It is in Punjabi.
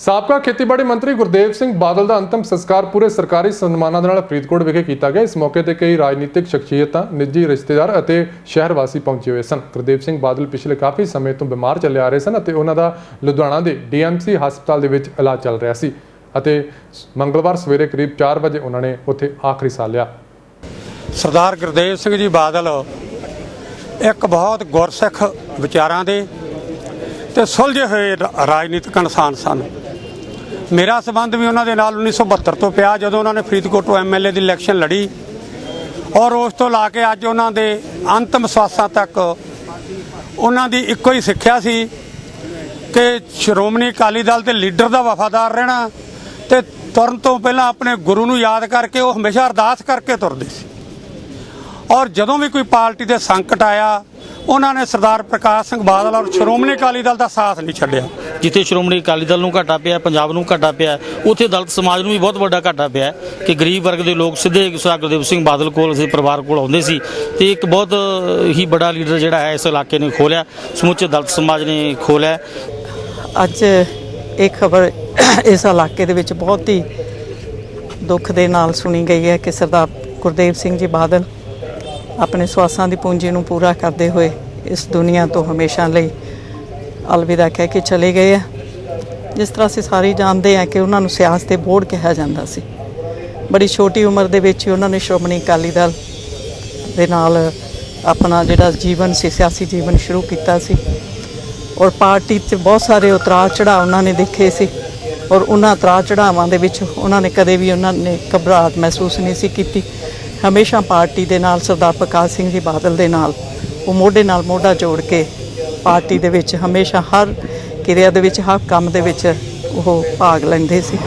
ਸਾਬਕਾ ਖੇਤੀਬਾੜੀ ਮੰਤਰੀ ਗੁਰਦੇਵ ਸਿੰਘ ਬਾਦਲ ਦਾ ਅੰਤਮ ਸੰਸਕਾਰ ਪੂਰੇ ਸਰਕਾਰੀ ਸਨਮਾਨਾਂ ਦੇ ਨਾਲ ਫਰੀਦਕੋਟ ਵਿਖੇ ਕੀਤਾ ਗਿਆ। ਇਸ ਮੌਕੇ ਤੇ ਕਈ ਰਾਜਨੀਤਿਕ ਸ਼ਖਸੀਅਤਾਂ, ਨਿੱਜੀ ਰਿਸ਼ਤੇਦਾਰ ਅਤੇ ਸ਼ਹਿਰ ਵਾਸੀ ਪਹੁੰਚੇ ਹੋਏ ਸਨ। ਗੁਰਦੇਵ ਸਿੰਘ ਬਾਦਲ ਪਿਛਲੇ ਕਾਫੀ ਸਮੇਂ ਤੋਂ ਬਿਮਾਰ ਚੱਲੇ ਆ ਰਹੇ ਸਨ ਅਤੇ ਉਹਨਾਂ ਦਾ ਲੁਧਿਆਣਾ ਦੇ ਡੀਐਮਸੀ ਹਸਪਤਾਲ ਦੇ ਵਿੱਚ ਇਲਾਜ ਚੱਲ ਰਿਹਾ ਸੀ ਅਤੇ ਮੰਗਲਵਾਰ ਸਵੇਰੇ ਕਰੀਬ 4 ਵਜੇ ਉਹਨਾਂ ਨੇ ਉੱਥੇ ਆਖਰੀ ਸਾਹ ਲਿਆ। ਸਰਦਾਰ ਗੁਰਦੇਵ ਸਿੰਘ ਜੀ ਬਾਦਲ ਇੱਕ ਬਹੁਤ ਗੁਰਸਿੱਖ ਵਿਚਾਰਾਂ ਦੇ ਤੇ ਸੁਲਝੇ ਹੋਏ ਰਾਜਨੀਤਿਕ ਇਨਸਾਨ ਸਨ। ਮੇਰਾ ਸਬੰਧ ਵੀ ਉਹਨਾਂ ਦੇ ਨਾਲ 1972 ਤੋਂ ਪਿਆ ਜਦੋਂ ਉਹਨਾਂ ਨੇ ਫਰੀਦਕੋਟ ਤੋਂ ਐਮਐਲਏ ਦੀ ਇਲੈਕਸ਼ਨ ਲੜੀ। ਔਰ ਉਸ ਤੋਂ ਲਾ ਕੇ ਅੱਜ ਉਹਨਾਂ ਦੇ ਅੰਤਮ ਸਵਾਸਾਂ ਤੱਕ ਉਹਨਾਂ ਦੀ ਇੱਕੋ ਹੀ ਸਿੱਖਿਆ ਸੀ ਕਿ ਸ਼੍ਰੋਮਣੀ ਅਕਾਲੀ ਦਲ ਦੇ ਲੀਡਰ ਦਾ ਵਫਾਦਾਰ ਰਹਿਣਾ ਤੇ ਤੁਰਨ ਤੋਂ ਪਹਿਲਾਂ ਆਪਣੇ ਗੁਰੂ ਨੂੰ ਯਾਦ ਕਰਕੇ ਉਹ ਹਮੇਸ਼ਾ ਅਰਦਾਸ ਕਰਕੇ ਤੁਰਦੇ ਸੀ। ਔਰ ਜਦੋਂ ਵੀ ਕੋਈ ਪਾਰਟੀ ਦੇ ਸੰਕਟ ਆਇਆ, ਉਹਨਾਂ ਨੇ ਸਰਦਾਰ ਪ੍ਰਕਾਸ਼ ਸਿੰਘ ਬਾਦਲ ਔਰ ਸ਼੍ਰੋਮਣੀ ਅਕਾਲੀ ਦਲ ਦਾ ਸਾਥ ਨਹੀਂ ਛੱਡਿਆ। ਜਿੱਥੇ ਸ਼੍ਰੋਮਣੀ ਅਕਾਲੀ ਦਲ ਨੂੰ ਘਾਟਾ ਪਿਆ, ਪੰਜਾਬ ਨੂੰ ਘਾਟਾ ਪਿਆ, ਉੱਥੇ ਦਲਿਤ ਸਮਾਜ ਨੂੰ ਵੀ ਬਹੁਤ ਵੱਡਾ ਘਾਟਾ ਪਿਆ ਕਿ ਗਰੀਬ ਵਰਗ ਦੇ ਲੋਕ ਸਿੱਧੇ ਸਰਦਾਰ ਗੁਰਦੇਵ ਸਿੰਘ ਬਾਦਲ ਕੋਲ ਸੀ ਪਰਿਵਾਰ ਕੋਲ ਆਉਂਦੇ ਸੀ ਤੇ ਇੱਕ ਬਹੁਤ ਹੀ ਬੜਾ ਲੀਡਰ ਜਿਹੜਾ ਹੈ ਇਸ ਇਲਾਕੇ ਨੇ ਖੋਲਿਆ ਸਮੁੱਚੇ ਦਲਿਤ ਸਮਾਜ ਨੇ ਖੋਲਿਆ ਅੱਜ ਇਹ ਖਬਰ ਇਸ ਇਲਾਕੇ ਦੇ ਵਿੱਚ ਬਹੁਤ ਹੀ ਦੁੱਖ ਦੇ ਨਾਲ ਸੁਣੀ ਗਈ ਹੈ ਕਿ ਸਰਦਾਰ ਗੁਰਦੇਵ ਸਿੰਘ ਜੀ ਬਾਦਲ ਆਪਣੇ ਸਵਾਸਾਂ ਦੀ ਪੂੰਜੀ ਨੂੰ ਪੂਰਾ ਕਰਦੇ ਹੋਏ ਇਸ ਦੁਨੀਆ ਤੋਂ ਹਮੇਸ਼ਾ ਲਈ ਅਲਵਿਦਾ ਕਹਿ ਕੇ ਚਲੇ ਗਏ ਆ। ਜਿਸ ਤਰ੍ਹਾਂ ਅਸੀਂ ਸਾਰੇ ਜਾਣਦੇ ਆ ਕਿ ਉਹਨਾਂ ਨੂੰ ਸਿਆਸਤ ਦੇ ਬੋਰਡ ਕਿਹਾ ਜਾਂਦਾ ਸੀ। ਬੜੀ ਛੋਟੀ ਉਮਰ ਦੇ ਵਿੱਚ ਹੀ ਉਹਨਾਂ ਨੇ ਸ਼੍ਰੋਮਣੀ ਅਕਾਲੀ ਦਲ ਦੇ ਨਾਲ ਆਪਣਾ ਜਿਹੜਾ ਜੀਵਨ ਸੀ, ਸਿਆਸੀ ਜੀਵਨ ਸ਼ੁਰੂ ਕੀਤਾ ਸੀ। ਔਰ ਪਾਰਟੀ 'ਚ ਬਹੁਤ ਸਾਰੇ ਉਤਰਾਅ ਚੜਾਅ ਉਹਨਾਂ ਨੇ ਦੇਖੇ ਸੀ। ਔਰ ਉਹਨਾਂ ਉਤਰਾਅ ਚੜਾਵਾਂ ਦੇ ਵਿੱਚ ਉਹਨਾਂ ਨੇ ਕਦੇ ਵੀ ਉਹਨਾਂ ਨੇ ਘਬਰਾਹਟ ਮਹਿਸੂਸ ਨਹੀਂ ਸੀ ਕੀਤੀ। ਹਮੇਸ਼ਾ ਪਾਰਟੀ ਦੇ ਨਾਲ ਸਰਦਾਰ ਪ੍ਰਕਾਸ਼ ਸਿੰਘ ਜੀ ਬਾਦਲ ਦੇ ਨਾਲ, ਉਹ ਮੋਢੇ ਨਾਲ ਮੋਢਾ ਜੋੜ ਕੇ ਪਾਰਟੀ ਦੇ ਵਿੱਚ ਹਮੇਸ਼ਾ ਹਰ ਕਿਰਿਆ ਦੇ ਵਿੱਚ, ਹਰ ਕੰਮ ਦੇ ਵਿੱਚ ਉਹ ਭਾਗ ਲੈਂਦੇ ਸੀ।